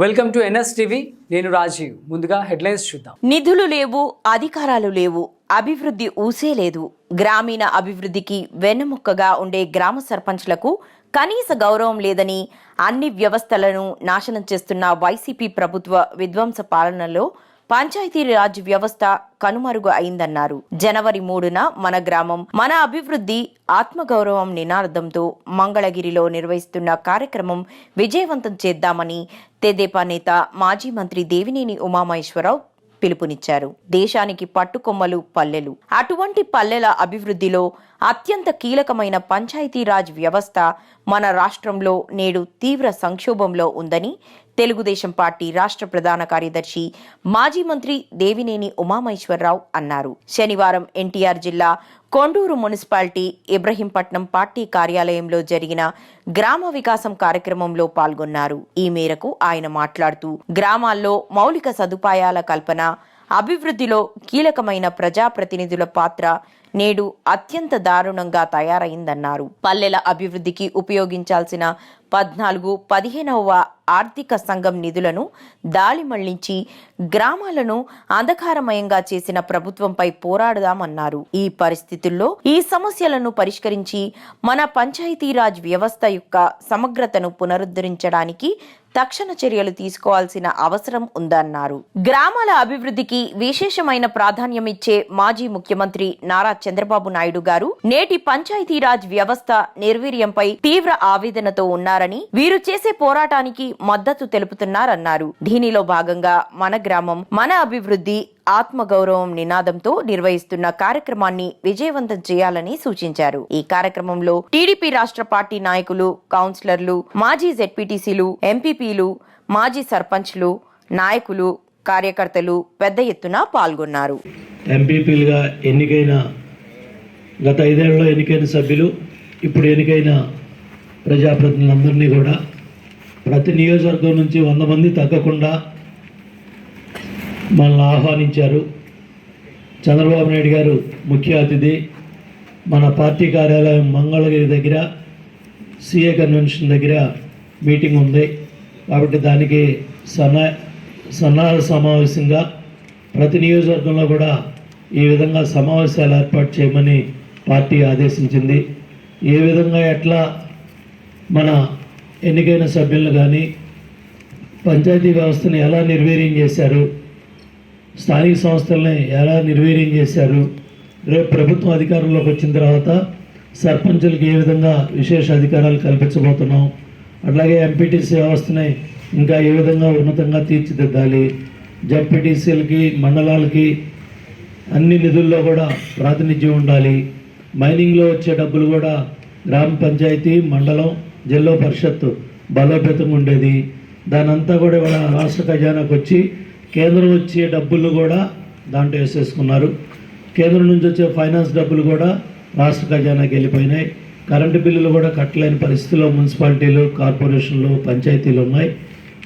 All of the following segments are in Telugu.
వెల్కమ్ టు ఎన్ఎస్ టీవీ నేను రాజీవ్. ముందుగా హెడ్లైన్స్ చూద్దాం. నిధులు లేవు అధికారాలు లేవు అభివృద్ధి ఊసే లేదు. గ్రామీణ అభివృద్ధికి వెన్నెముక్కగా ఉండే గ్రామ సర్పంచ్లకు కనీస గౌరవం లేదని అన్ని వ్యవస్థలను నాశనం చేస్తున్న వైసీపీ ప్రభుత్వ విధ్వంస పాలనలో పంచాయతీరాజ్ వ్యవస్థ కనుమరుగు అయిందన్నారు. జనవరి మూడున మన గ్రామం మన అభివృద్ధి ఆత్మగౌరవం నినాదంతో మంగళగిరిలో నిర్వహిస్తున్న కార్యక్రమం విజయవంతం చేద్దామని తెదేపా నేత మాజీ మంత్రి దేవినేని ఉమామహేశ్వరరావు పిలుపునిచ్చారు. దేశానికి పట్టుకొమ్మలు పల్లెలు. అటువంటి పల్లెల అభివృద్ధిలో అత్యంత కీలకమైన పంచాయతీరాజ్ వ్యవస్థ మన రాష్ట్రంలో నేడు తీవ్ర సంక్షోభంలో ఉందని తెలుగుదేశం పార్టీ రాష్ట్ర ప్రధాన కార్యదర్శి మాజీ మంత్రి దేవినేని ఉమామహేశ్వరరావు అన్నారు. శనివారం ఎన్టీఆర్ జిల్లా కొండూరు మున్సిపాలిటీ ఇబ్రహీంపట్నం పార్టీ కార్యాలయంలో జరిగిన గ్రామ వికాసం కార్యక్రమంలో పాల్గొన్నారు. ఈ మేరకు ఆయన మాట్లాడుతూ గ్రామాల్లో మౌలిక సదుపాయాల కల్పన అభివృద్ధిలో కీలకమైన ప్రజాప్రతినిధుల పాత్ర నేడు అత్యంత దారుణంగా తయారైందన్నారు. పల్లెల అభివృద్ధికి ఉపయోగించాల్సిన పద్నాలుగు పదిహేనవ ఆర్థిక సంఘం నిధులను దాలి మళ్ళించి గ్రామాలను అంధకారమయంగా చేసిన ప్రభుత్వంపై పోరాడదామన్నారు. ఈ పరిస్థితుల్లో ఈ సమస్యలను పరిష్కరించి మన పంచాయతీరాజ్ వ్యవస్థ యొక్క సమగ్రతను పునరుద్ధరించడానికి తక్షణ చర్యలు తీసుకోవాల్సిన అవసరం ఉందన్నారు. గ్రామాల అభివృద్ధికి విశేషమైన ప్రాధాన్యమిచ్చే మాజీ ముఖ్యమంత్రి నారా చంద్రబాబు నాయుడు గారు నేటి పంచాయతీరాజ్ వ్యవస్థ నిర్వీర్యంపై తీవ్ర ఆవేదనతో ఉన్నారు చేస్తున్నారని వీరు చేసే పోరాటానికి మద్దతు తెలుపుతున్నారన్నారు. దీనిలో భాగంగా మన గ్రామం మన అభివృద్ధి ఆత్మగౌరవం నినాదంతో నిర్వహిస్తున్న కార్యక్రమాన్ని విజయవంతం చేయాలని సూచించారు. ఈ కార్యక్రమంలో టీడీపీ రాష్ట్ర పార్టీ నాయకులు కౌన్సిలర్లు మాజీ జెడ్పీటీసీలు ఎంపీపీలు మాజీ సర్పంచ్లు నాయకులు కార్యకర్తలు పెద్ద ఎత్తున పాల్గొన్నారు. ఎంపీపీలుగా ఎన్నికైన గత ఐదేళ్ళలో ఎన్నికైన సభ్యులు ఇప్పుడు ఎన్నికైన ప్రజాప్రతినిధులందరినీ కూడా ప్రతి నియోజకవర్గం నుంచి వంద మంది తగ్గకుండా మనల్ని ఆహ్వానించారు. చంద్రబాబు నాయుడు గారు ముఖ్య అతిథి. మన పార్టీ కార్యాలయం మంగళగిరి దగ్గర సిఏ కన్వెన్షన్ దగ్గర మీటింగ్ ఉంది. కాబట్టి దానికి సన్నా సన్నాహ సమావేశంగా ప్రతి నియోజకవర్గంలో కూడా ఈ విధంగా సమావేశాలు ఏర్పాటు చేయమని పార్టీ ఆదేశించింది. ఏ విధంగా ఎట్లా మన ఎన్నికైన సభ్యులను కానీ పంచాయతీ వ్యవస్థను ఎలా నిర్వీర్యం చేశారు స్థానిక సంస్థల్ని ఎలా నిర్వీర్యం చేశారు రేపు ప్రభుత్వం అధికారంలోకి వచ్చిన తర్వాత సర్పంచులకు ఏ విధంగా విశేష అధికారాలు కల్పించబోతున్నాం అట్లాగే ఎంపీటీసీ వ్యవస్థని ఇంకా ఏ విధంగా ఉన్నతంగా తీర్చిదిద్దాలి జడ్పీటీసీలకి మండలాలకి అన్ని నిధుల్లో కూడా ప్రాతినిధ్యం ఉండాలి మైనింగ్లో వచ్చే డబ్బులు కూడా గ్రామ పంచాయతీ మండలం జిల్లా పరిషత్తు బలోపేతంగా ఉండేది. దానంతా కూడా ఇవాళ రాష్ట్ర ఖజానాకు వచ్చి కేంద్రం వచ్చే డబ్బులు కూడా దాంట్లో వేసేసుకున్నారు. కేంద్రం నుంచి వచ్చే ఫైనాన్స్ డబ్బులు కూడా రాష్ట్ర ఖజానాకి వెళ్ళిపోయినాయి. కరెంటు బిల్లులు కూడా కట్టలేని పరిస్థితిలో మున్సిపాలిటీలు కార్పొరేషన్లు పంచాయతీలు ఉన్నాయి.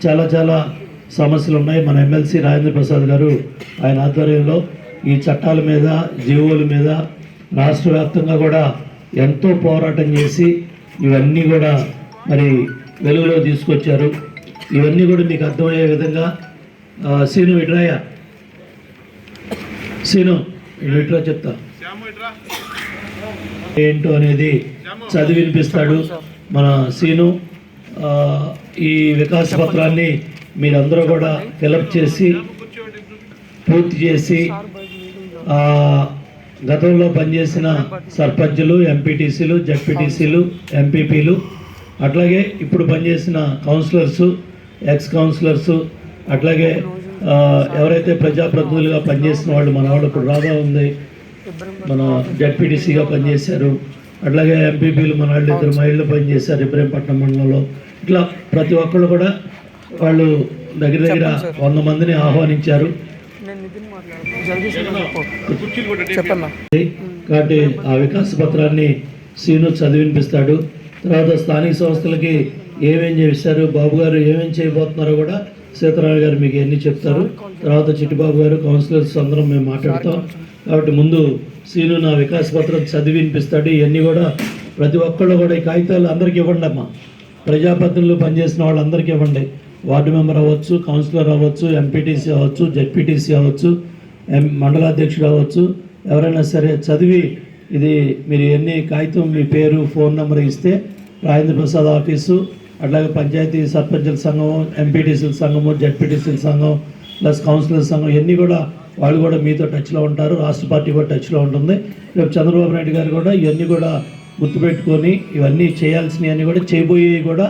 చాలా చాలా సమస్యలు ఉన్నాయి. మన ఎమ్మెల్సీ రాజేంద్ర ప్రసాద్ గారు ఆయన ఆధ్వర్యంలో ఈ చట్టాల మీద జీవోల మీద రాష్ట్ర వ్యాప్తంగా కూడా ఎంతో పోరాటం చేసి ఇవన్నీ కూడా మరి వెలుగులో తీసుకొచ్చారు. ఇవన్నీ కూడా మీకు అర్థమయ్యే విధంగా సీను ఇట్రాయ సీను ఇట్రా చెప్తా. ఏంటో అనేది చదివి వినిపిస్తాడు మన సీను. ఈ వికాస పత్రాన్ని మీరందరూ కూడా ఫిలప్ చేసి పూర్తి చేసి గతంలో పనిచేసిన సర్పంచులు ఎంపీటీసీలు జడ్పీటీసీలు ఎంపీపీలు అట్లాగే ఇప్పుడు పనిచేసిన కౌన్సిలర్సు ఎక్స్ కౌన్సిలర్సు అట్లాగే ఎవరైతే ప్రజాప్రతినిధులుగా పనిచేసిన వాళ్ళు మన వాళ్ళు ఇప్పుడు రాధా ఉంది మన జడ్పీటీసీగా పనిచేశారు అట్లాగే ఎంపీపీలు మన వాళ్ళు ఇద్దరు మహిళలు పనిచేశారు ఇబ్రహీంపట్నం మండలంలో. ఇట్లా ప్రతి ఒక్కళ్ళు కూడా వాళ్ళు దగ్గర దగ్గర వంద మందిని ఆహ్వానించారు. కాబట్టి ఆ వికాస పత్రాన్ని సీను చదివినిపిస్తాడు. తర్వాత స్థానిక సంస్థలకి ఏమేం చేశారు బాబు గారు ఏమేం చేయబోతున్నారో కూడా సీతారామ గారు మీకు ఎన్ని చెప్తారు. తర్వాత చిట్టిబాబు గారు కౌన్సిలర్స్ అందరం మేము మాట్లాడతాం. కాబట్టి ముందు సీను నా వికాస పత్రం చదివి వినిపిస్తాడు ఇవన్నీ కూడా ప్రతి ఒక్కళ్ళు కూడా ఈ కాగితాలు అందరికీ ఇవ్వండి అమ్మా ప్రజాప్రతినిధులు పనిచేసిన వాళ్ళందరికీ ఇవ్వండి. వార్డు మెంబర్ అవ్వచ్చు కౌన్సిలర్ అవ్వచ్చు ఎంపీటీసీ అవ్వచ్చు జెడ్పీటీసీ అవ్వచ్చు ఎం మండలాధ్యక్షుడు అవ్వచ్చు ఎవరైనా సరే చదివి ఇది మీరు ఎన్ని కాగితం మీ పేరు ఫోన్ నెంబర్ ఇస్తే రాజేంద్ర ప్రసాద్ ఆఫీసు అట్లాగే పంచాయతీ సర్పంచుల సంఘం ఎంపీటీసీల సంఘము జెడ్పీటీసీల సంఘం ప్లస్ కౌన్సిలర్ సంఘం ఇవన్నీ కూడా వాళ్ళు కూడా మీతో టచ్లో ఉంటారు రాష్ట్ర పార్టీ కూడా టచ్లో ఉంటుంది. రేపు చంద్రబాబు నాయుడు గారు కూడా ఇవన్నీ కూడా గుర్తుపెట్టుకొని ఇవన్నీ చేయాల్సినవన్నీ కూడా చేయబోయేవి కూడా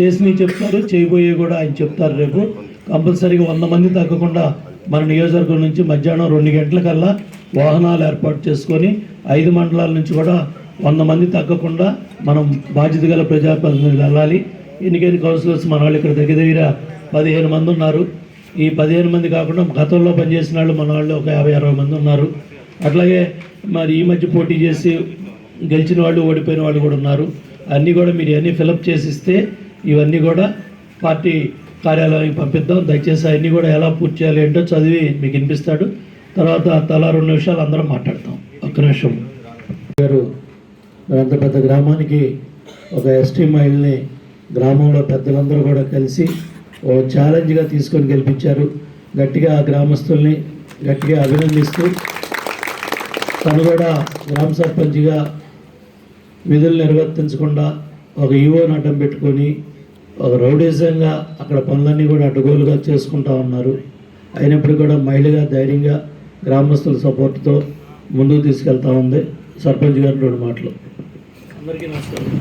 చేసినవి చెప్తారు చేయబోయే కూడా ఆయన చెప్తారు రేపు. కంపల్సరీగా వంద మంది తగ్గకుండా మన నియోజకవర్గం నుంచి మధ్యాహ్నం రెండు గంటలకల్లా వాహనాలు ఏర్పాటు చేసుకొని ఐదు మండలాల నుంచి కూడా వంద మంది తగ్గకుండా మనం బాధ్యత గల ప్రజాప్రతినిధులు వెళ్ళాలి. ఎన్నికైన కౌన్సిలర్స్ మన వాళ్ళు ఇక్కడ దగ్గర దగ్గర పదిహేను మంది ఉన్నారు. ఈ పదిహేను మంది కాకుండా గతంలో పనిచేసిన వాళ్ళు మన వాళ్ళు ఒక యాభై అరవై మంది ఉన్నారు. అట్లాగే మరి ఈ మధ్య పోటీ చేసి గెలిచిన వాళ్ళు ఓడిపోయిన వాళ్ళు కూడా ఉన్నారు. అన్నీ కూడా మీరు అన్నీ ఫిలప్ చేసిస్తే ఇవన్నీ కూడా పార్టీ కార్యాలయానికి పంపిద్దాం. దయచేసి అవన్నీ కూడా ఎలా పూర్తి చేయాలి ఏంటో చదివి మీకు వినిపిస్తాడు. తర్వాత తలా రెండు నిమిషాలు అందరం మాట్లాడతాం. ఒక్క నిమిషం. గారు అంత పెద్ద గ్రామానికి ఒక ఎస్టీ మహిళని గ్రామంలో పెద్దలందరూ కూడా కలిసి ఓ ఛాలెంజ్గా తీసుకొని గెలిపించారు. గట్టిగా ఆ గ్రామస్తుల్ని గట్టిగా అభినందిస్తూ తను కూడా గ్రామ సర్పంచ్గా విధులు నిర్వర్తించకుండా ఒక ఈవోని అడ్డం పెట్టుకొని ఒక రౌడీజంగా అక్కడ పనులన్నీ కూడా అడ్డగోలుగా చేసుకుంటా ఉన్నారు. అయినప్పుడు కూడా మహిళగా ధైర్యంగా గ్రామస్తుల సపోర్ట్తో ముందుకు తీసుకెళ్తా ఉంది. సర్పంచ్ గారు రెండు మాటలు. అందరికీ నమస్కారం.